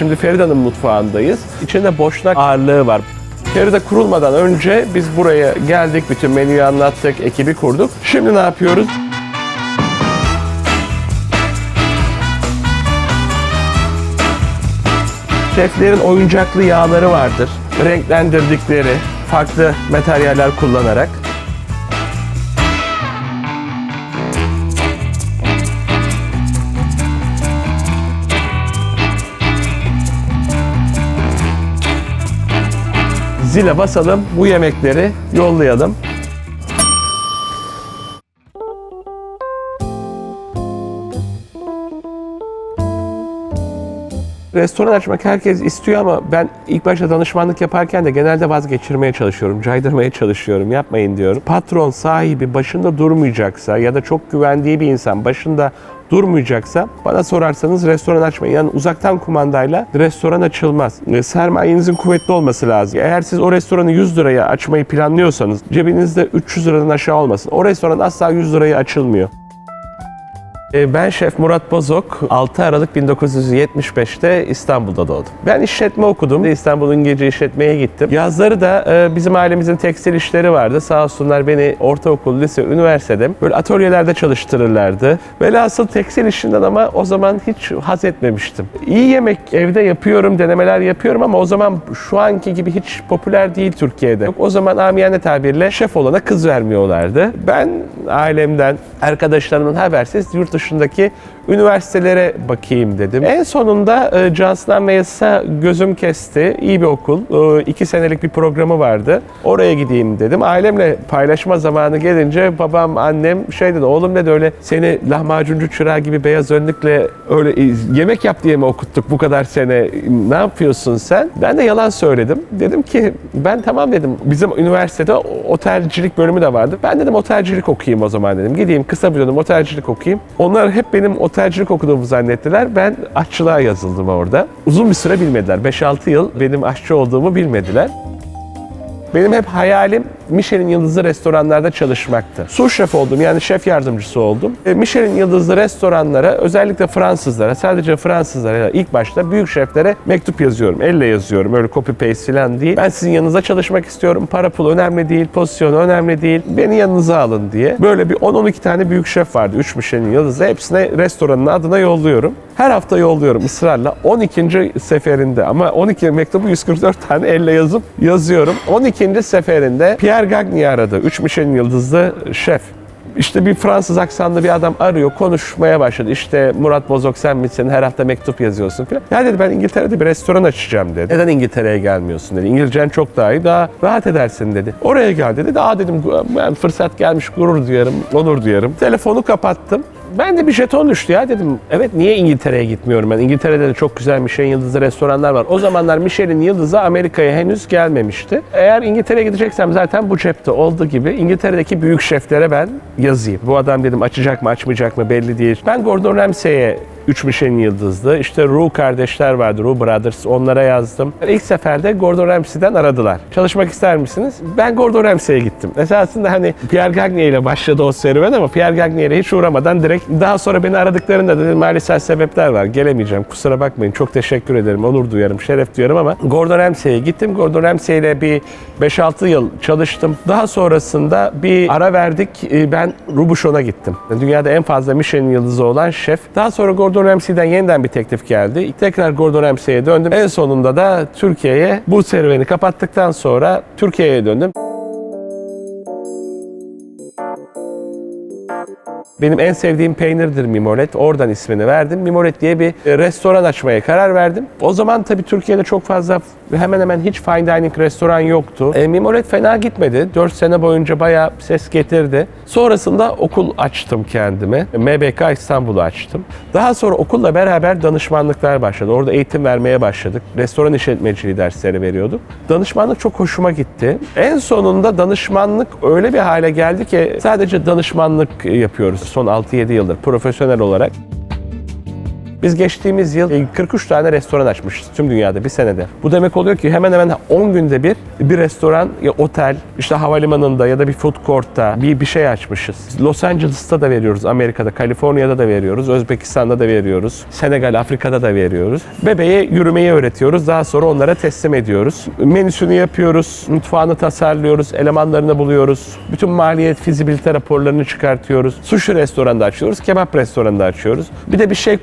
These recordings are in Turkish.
Şimdi Ferida'nın mutfağındayız. İçinde boşnak ağırlığı var. Ferida kurulmadan önce biz buraya geldik, bütün menüyü anlattık, ekibi kurduk. Şimdi ne yapıyoruz? Şeflerin oyuncaklı yağları vardır. Renklendirdikleri farklı materyaller kullanarak. Zile basalım, bu yemekleri yollayalım. Restoran açmak herkes istiyor ama ben ilk başta danışmanlık yaparken de genelde vazgeçirmeye çalışıyorum, caydırmaya çalışıyorum, yapmayın diyorum. Patron sahibi başında durmayacaksa ya da çok güvendiği bir insan başında durmayacaksa bana sorarsanız restoran açmayın. Yani uzaktan kumandayla restoran açılmaz. E, Sermayenizin kuvvetli olması lazım. Eğer siz o restoranı 100 liraya açmayı planlıyorsanız cebinizde 300 liradan aşağı olmasın. O restoran asla 100 liraya açılmıyor. E, Ben Şef Murat Bozok, 6 Aralık 1975'te İstanbul'da doğdum. Ben işletme okudum. İstanbul İngilizce işletmeye gittim. Yazları da e, bizim ailemizin tekstil işleri vardı. Sağ olsunlar beni ortaokul, lise, üniversitede böyle atölyelerde çalıştırırlardı. Velhasıl tekstil işinden ama o zaman hiç haz etmemiştim. İyi yemek evde yapıyorum, denemeler yapıyorum ama o zaman şu anki gibi hiç popüler değil Türkiye'de. O zaman amiyane tabirle şef olana kız vermiyorlardı. Ben ailemden, arkadaşlarımdan habersiz yurt dışındaki üniversitelere bakayım dedim. En sonunda e, Johnson Mayes'a gözüm kesti. İyi bir okul. E, iki senelik bir programı vardı. Oraya gideyim dedim. Ailemle paylaşma zamanı gelince babam, annem şey dedi. Oğlum dedi öyle seni lahmacuncu çırağı gibi beyaz önlükle öyle yemek yap diye mi okuttuk bu kadar sene? Ne yapıyorsun sen? Ben de yalan söyledim. Dedim ki ben tamam dedim. Bizim üniversitede otelcilik bölümü de vardı. Ben dedim otelcilik okuyayım o zaman dedim. Gideyim kısa bir dönem otelcilik okuyayım. Onlar hep benim otelcilik okuduğumu zannettiler. Ben aşçılığa yazıldım orada. Uzun bir süre bilmediler. 5-6 yıl benim aşçı olduğumu bilmediler. Benim hep hayalim Michelin yıldızlı restoranlarda çalışmaktı. Sous şef oldum yani şef yardımcısı oldum. E, Michelin yıldızlı restoranlara özellikle Fransızlara sadece Fransızlara ilk başta büyük şeflere mektup yazıyorum. Elle yazıyorum öyle copy paste falan değil. Ben sizin yanınızda çalışmak istiyorum. Para pul önemli değil, pozisyonu önemli değil. Beni yanınıza alın diye. Böyle bir 10-12 tane büyük şef vardı. 3 Michelin yıldızlı. Hepsine restoranın adına yolluyorum. Her hafta yolluyorum ısrarla. 12. seferinde ama 12 mektubu 144 tane elle yazıp yazıyorum. 12. seferinde Pierre Gagny aradı. 3 Michelin yıldızlı şef. İşte bir Fransız aksanlı bir adam arıyor, konuşmaya başladı. İşte Murat Bozok sen misin, her hafta mektup yazıyorsun falan. Ya dedi ben İngiltere'de bir restoran açacağım dedi. Neden İngiltere'ye gelmiyorsun dedi. İngilizcen çok daha iyi, daha rahat edersin dedi. Oraya gel dedi. Daha dedim ben fırsat gelmiş gurur duyarım, onur duyarım. Telefonu kapattım. Ben de bir jeton düştü ya dedim. Evet niye İngiltere'ye gitmiyorum ben? İngiltere'de de çok güzel Michelin yıldızlı restoranlar var. O zamanlar Michelin yıldızı Amerika'ya henüz gelmemişti. Eğer İngiltere'ye gideceksem zaten bu cepte olduğu gibi İngiltere'deki büyük şeflere ben yazayım. Bu adam dedim açacak mı açmayacak mı belli değil. Ben Gordon Ramsay'e 3 Michelin yıldızlı. İşte Roux kardeşler vardı, Roux Brothers. Onlara yazdım. İlk seferde Gordon Ramsay'den aradılar. Çalışmak ister misiniz? Ben Gordon Ramsay'e gittim. Esasında hani Pierre Gagny ile başladı o serüven ama Pierre Gagny ile hiç uğramadan direkt daha sonra beni aradıklarında dedim maalesef sebepler var. Gelemeyeceğim. Kusura bakmayın. Çok teşekkür ederim. Onur duyarım, şeref duyarım ama Gordon Ramsay'e gittim. Gordon Ramsay ile bir 5-6 yıl çalıştım. Daha sonrasında bir ara verdik. Ee, Ben Robuchon'a gittim. Dünyada en fazla Michelin yıldızı olan şef. Daha sonra Gordon Ramsay'den yeniden bir teklif geldi. Tekrar Gordon Ramsay'e döndüm. En sonunda da Türkiye'ye bu serüveni kapattıktan sonra Türkiye'ye döndüm. Benim en sevdiğim peynirdir mimolet. Oradan ismini verdim. Mimolet diye bir e, restoran açmaya karar verdim. O zaman tabii Türkiye'de çok fazla hemen hemen hiç fine dining restoran yoktu. E, mimolet fena gitmedi. 4 sene boyunca bayağı ses getirdi. Sonrasında okul açtım kendime. MBK İstanbul'u açtım. Daha sonra okulla beraber danışmanlıklar başladı. Orada eğitim vermeye başladık. Restoran işletmeciliği dersleri veriyorduk. Danışmanlık çok hoşuma gitti. En sonunda danışmanlık öyle bir hale geldi ki sadece danışmanlık yapıyoruz son 6-7 yıldır profesyonel olarak. Biz geçtiğimiz yıl e, 43 tane restoran açmışız tüm dünyada bir senede. Bu demek oluyor ki hemen hemen 10 günde bir bir restoran ya otel, işte havalimanında ya da bir food court'ta bir bir şey açmışız. Los Angeles'ta da veriyoruz, Amerika'da, Kaliforniya'da da veriyoruz, Özbekistan'da da veriyoruz, Senegal, Afrika'da da veriyoruz. Bebeğe yürümeyi öğretiyoruz, daha sonra onlara teslim ediyoruz. Menüsünü yapıyoruz, mutfağını tasarlıyoruz, elemanlarını buluyoruz. Bütün maliyet, fizibilite raporlarını çıkartıyoruz. Sushi restoranı da açıyoruz, kebap restoranı da açıyoruz. Bir de bir şey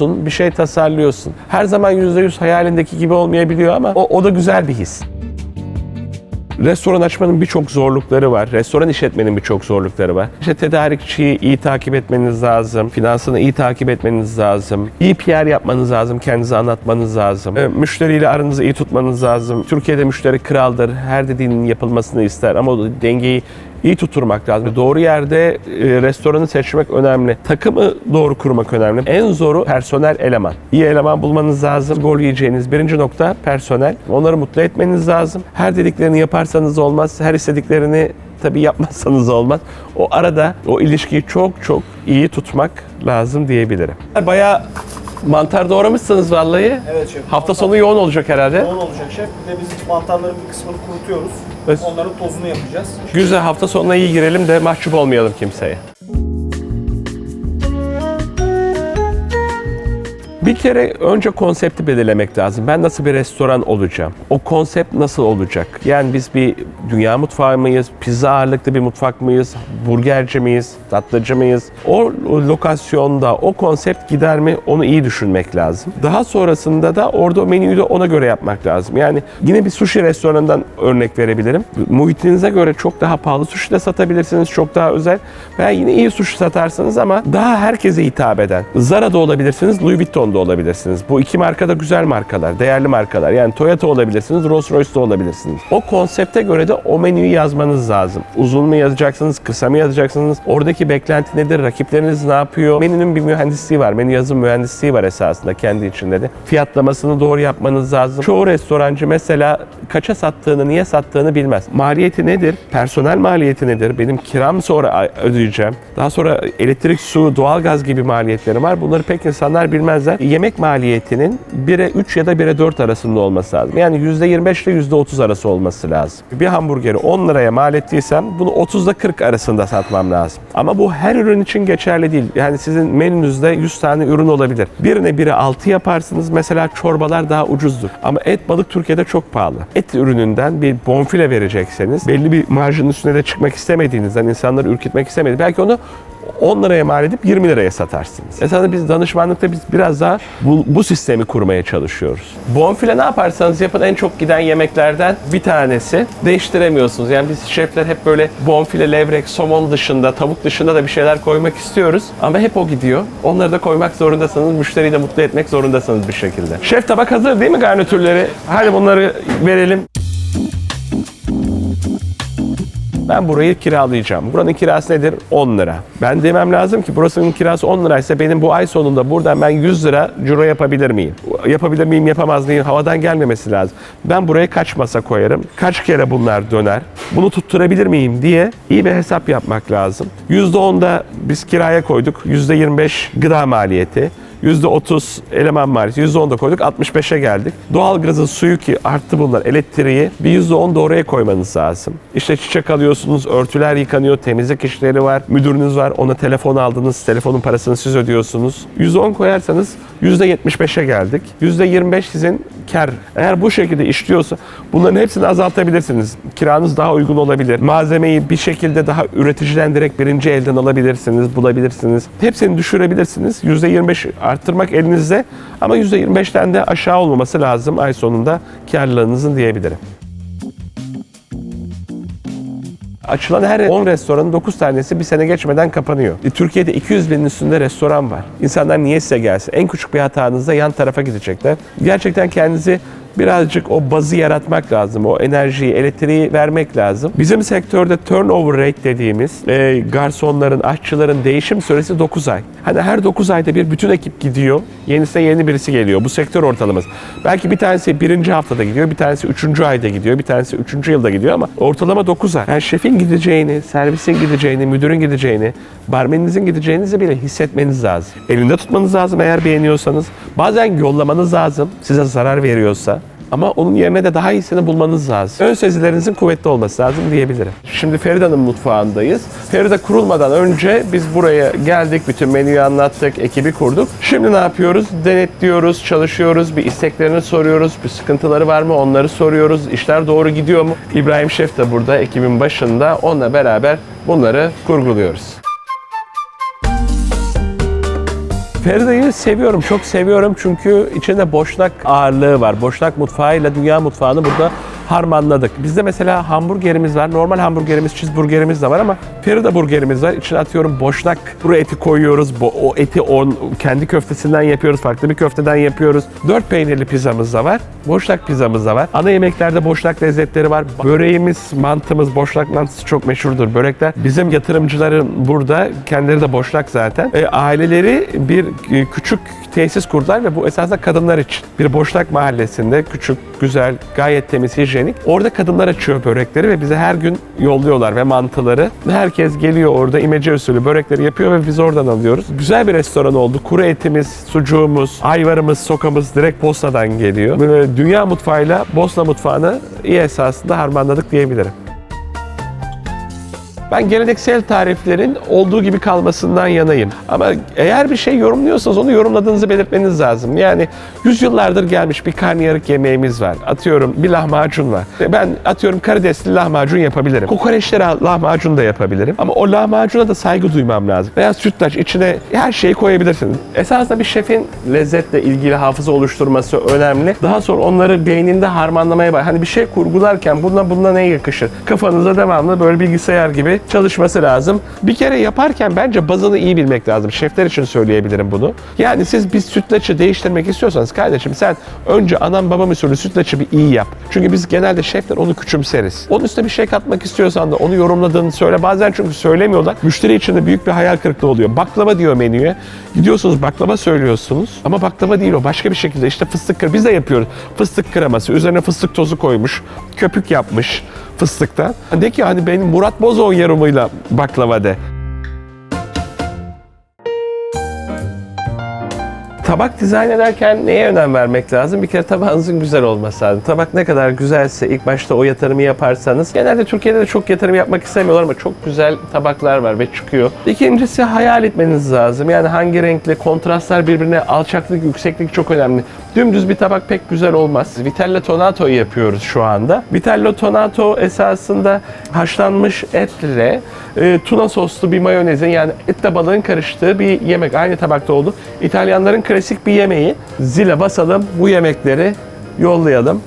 kuruyorsun, bir şey tasarlıyorsun. Her zaman %100 hayalindeki gibi olmayabiliyor ama o, o da güzel bir his. Restoran açmanın birçok zorlukları var. Restoran işletmenin birçok zorlukları var. İşte tedarikçiyi iyi takip etmeniz lazım. Finansını iyi takip etmeniz lazım. İyi PR yapmanız lazım. Kendinizi anlatmanız lazım. E, Müşteriyle aranızı iyi tutmanız lazım. Türkiye'de müşteri kraldır. Her dediğinin yapılmasını ister ama o dengeyi iyi tutturmak lazım. Doğru yerde e, restoranı seçmek önemli. Takımı doğru kurmak önemli. En zoru personel eleman. İyi eleman bulmanız lazım. Gol yiyeceğiniz birinci nokta personel. Onları mutlu etmeniz lazım. Her dediklerini yaparsanız olmaz. Her istediklerini tabii yapmazsanız olmaz. O arada o ilişkiyi çok çok iyi tutmak lazım diyebilirim. Bayağı mantar doğramışsınız vallahi. Evet şef. Hafta sonu yoğun olacak herhalde. Yoğun olacak şef. Bir de biz mantarların bir kısmını kurutuyoruz. Evet. Onların tozunu yapacağız. Güzel hafta sonuna iyi girelim de mahcup olmayalım kimseye. Bir kere önce konsepti belirlemek lazım. Ben nasıl bir restoran olacağım? O konsept nasıl olacak? Yani biz bir dünya mutfağı mıyız? Pizza ağırlıklı bir mutfak mıyız? Burgerci miyiz? Tatlıcı mıyız? O lokasyonda o konsept gider mi? Onu iyi düşünmek lazım. Daha sonrasında da orada o menüyü de ona göre yapmak lazım. Yani yine bir sushi restoranından örnek verebilirim. Muhitinize göre çok daha pahalı sushi de satabilirsiniz. Çok daha özel. Veya yine iyi sushi satarsınız ama daha herkese hitap eden. Zara'da olabilirsiniz, Louis Vuitton'da olabilirsiniz. Bu iki marka da güzel markalar, değerli markalar. Yani Toyota olabilirsiniz, Rolls Royce'da olabilirsiniz. O konsepte göre de o menüyü yazmanız lazım. Uzun mu yazacaksınız, kısa mı yazacaksınız? Oradaki beklenti nedir? Rakipleriniz ne yapıyor? Menünün bir mühendisliği var. Menü yazım mühendisliği var esasında kendi içinde de. Fiyatlamasını doğru yapmanız lazım. Çoğu restorancı mesela kaça sattığını, niye sattığını bilmez. Maliyeti nedir? Personel maliyeti nedir? Benim kiram sonra ödeyeceğim. Daha sonra elektrik, su, doğalgaz gibi maliyetleri var. Bunları pek insanlar bilmezler. Yemek maliyetinin 1'e 3 ya da 1'e 4 arasında olması lazım. Yani %25 ile %30 arası olması lazım. Bir hamburgeri 10 liraya mal ettiysem bunu 30 ile 40 arasında satmam lazım. Ama bu her ürün için geçerli değil. Yani sizin menünüzde 100 tane ürün olabilir. Birine biri 6 yaparsınız. Mesela çorbalar daha ucuzdur. Ama et balık Türkiye'de çok pahalı. Et ürününden bir bonfile verecekseniz belli bir marjın üstüne de çıkmak istemediğinizden insanları ürkütmek istemedi. Belki onu 10 liraya mal edip 20 liraya satarsınız. Esasında biz danışmanlıkta biz biraz daha bu, bu sistemi kurmaya çalışıyoruz. Bonfile ne yaparsanız yapın en çok giden yemeklerden bir tanesi. Değiştiremiyorsunuz. Yani biz şefler hep böyle bonfile, levrek, somon dışında, tavuk dışında da bir şeyler koymak istiyoruz. Ama hep o gidiyor. Onları da koymak zorundasınız. Müşteriyi de mutlu etmek zorundasınız bir şekilde. Şef tabak hazır değil mi garnitürleri? Hadi bunları verelim. Ben burayı kiralayacağım. Buranın kirası nedir? 10 lira. Ben demem lazım ki burasının kirası 10 liraysa benim bu ay sonunda buradan ben 100 lira ciro yapabilir miyim? Yapabilir miyim, yapamaz mıyım? Havadan gelmemesi lazım. Ben buraya kaç masa koyarım? Kaç kere bunlar döner? Bunu tutturabilir miyim diye iyi bir hesap yapmak lazım. %10'da biz kiraya koyduk. %25 gıda maliyeti. %30 eleman maliyeti, %10 da koyduk, 65'e geldik. Doğalgazın suyu ki arttı bunlar, elektriği bir %10 da oraya koymanız lazım. İşte çiçek alıyorsunuz, örtüler yıkanıyor, temizlik işleri var, müdürünüz var, ona telefon aldınız, telefonun parasını siz ödüyorsunuz. %10 koyarsanız %75'e geldik. %25 sizin kar. Eğer bu şekilde işliyorsa bunların hepsini azaltabilirsiniz. Kiranız daha uygun olabilir. Malzemeyi bir şekilde daha üreticiden direkt birinci elden alabilirsiniz, bulabilirsiniz. Hepsini düşürebilirsiniz. %25 arttırmak elinizde ama %25'ten de aşağı olmaması lazım ay sonunda karlılığınızın diyebilirim. Açılan her 10 restoranın 9 tanesi bir sene geçmeden kapanıyor. E, Türkiye'de 200 binin üstünde restoran var. İnsanlar niye size gelsin? En küçük bir hatanızda yan tarafa gidecekler. Gerçekten kendinizi birazcık o bazı yaratmak lazım. O enerjiyi, elektriği vermek lazım. Bizim sektörde turnover rate dediğimiz e, garsonların, aşçıların değişim süresi 9 ay. Hani her 9 ayda bir bütün ekip gidiyor. Yenisine yeni birisi geliyor. Bu sektör ortalaması. Belki bir tanesi birinci haftada gidiyor, bir tanesi üçüncü ayda gidiyor, bir tanesi üçüncü yılda gidiyor ama ortalama 9 ay. Yani şefin gideceğini, servisin gideceğini, müdürün gideceğini, barmeninizin gideceğinizi bile hissetmeniz lazım. Elinde tutmanız lazım eğer beğeniyorsanız. Bazen yollamanız lazım size zarar veriyorsa. Ama onun yerine de daha iyisini bulmanız lazım. Ön sezilerinizin kuvvetli olması lazım diyebilirim. Şimdi Ferida'nın mutfağındayız. Ferida kurulmadan önce biz buraya geldik, bütün menüyü anlattık, ekibi kurduk. Şimdi ne yapıyoruz? Denetliyoruz, çalışıyoruz, bir isteklerini soruyoruz, bir sıkıntıları var mı onları soruyoruz, işler doğru gidiyor mu? İbrahim Şef de burada ekibin başında, onunla beraber bunları kurguluyoruz. Ferida'yı seviyorum, çok seviyorum çünkü içinde boşnak ağırlığı var. Boşnak mutfağıyla dünya mutfağını burada harmanladık. Bizde mesela hamburgerimiz var, normal hamburgerimiz, cheeseburgerimiz de var ama Ferida burgerimiz var. İçine atıyorum boşnak kuru eti koyuyoruz. O eti on, kendi köftesinden yapıyoruz, farklı bir köfteden yapıyoruz. Dört peynirli pizzamız da var, boşnak pizzamız da var. Ana yemeklerde boşnak lezzetleri var. Böreğimiz, mantımız, boşnak mantısı çok meşhurdur. Börekler bizim yatırımcıların burada, kendileri de boşnak zaten. E, aileleri bir e, küçük tesis kurdular ve bu esasında kadınlar için. Bir boşnak mahallesinde küçük, güzel, gayet temiz, hijyenik. Orada kadınlar açıyor börekleri ve bize her gün yolluyorlar ve mantıları. Herkes geliyor orada imece usulü börekleri yapıyor ve biz oradan alıyoruz. Güzel bir restoran oldu. Kuru etimiz, sucuğumuz, ayvarımız, sokamız direkt Bosna'dan geliyor. Böyle dünya mutfağıyla Bosna mutfağını iyi esasında harmanladık diyebilirim. Ben geleneksel tariflerin olduğu gibi kalmasından yanayım. Ama eğer bir şey yorumluyorsanız onu yorumladığınızı belirtmeniz lazım. Yani yüzyıllardır gelmiş bir karnıyarık yemeğimiz var. Atıyorum bir lahmacun var. Ben atıyorum karidesli lahmacun yapabilirim. Kokoreçli lah- lahmacun da yapabilirim. Ama o lahmacuna da saygı duymam lazım. Veya sütlaç içine her şeyi koyabilirsiniz. Esasında bir şefin lezzetle ilgili hafıza oluşturması önemli. Daha sonra onları beyninde harmanlamaya bak. Hani bir şey kurgularken bununla bununla ne yakışır? Kafanıza devamlı böyle bilgisayar gibi çalışması lazım. Bir kere yaparken bence bazını iyi bilmek lazım. Şefler için söyleyebilirim bunu. Yani siz bir sütlaçı değiştirmek istiyorsanız kardeşim sen önce anam babam usulü sütlaçı bir iyi yap. Çünkü biz genelde şefler onu küçümseriz. Onun üstüne bir şey katmak istiyorsan da onu yorumladığını söyle. Bazen çünkü söylemiyorlar. Müşteri için de büyük bir hayal kırıklığı oluyor. Baklava diyor menüye. Gidiyorsunuz baklava söylüyorsunuz. Ama baklava değil o. Başka bir şekilde işte fıstık kır. Biz de yapıyoruz. Fıstık kreması. Üzerine fıstık tozu koymuş. Köpük yapmış fıstıktan. De ki hani benim Murat Bozoğ yorumuyla baklava de. Tabak dizayn ederken neye önem vermek lazım? Bir kere tabağınızın güzel olması lazım. Tabak ne kadar güzelse ilk başta o yatırımı yaparsanız genelde Türkiye'de de çok yatırım yapmak istemiyorlar ama çok güzel tabaklar var ve çıkıyor. İkincisi hayal etmeniz lazım. Yani hangi renkli kontrastlar birbirine alçaklık, yükseklik çok önemli. Dümdüz bir tabak pek güzel olmaz. Vitello Tonato'yu yapıyoruz şu anda. Vitello Tonato esasında haşlanmış etle e, tuna soslu bir mayonezin yani etle balığın karıştığı bir yemek. Aynı tabakta oldu. İtalyanların klasik bir yemeği. Zile basalım bu yemekleri yollayalım.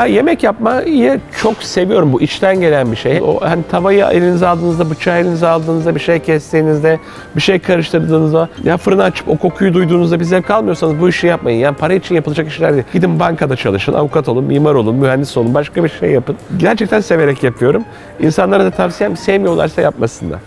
Ha, yemek yapmayı çok seviyorum. Bu içten gelen bir şey. O hani tavayı elinize aldığınızda, bıçağı elinize aldığınızda, bir şey kestiğinizde, bir şey karıştırdığınızda, ya fırını açıp o kokuyu duyduğunuzda bir zevk almıyorsanız bu işi yapmayın. Yani para için yapılacak işler değil. Gidin bankada çalışın, avukat olun, mimar olun, mühendis olun, başka bir şey yapın. Gerçekten severek yapıyorum. İnsanlara da tavsiyem sevmiyorlarsa yapmasınlar.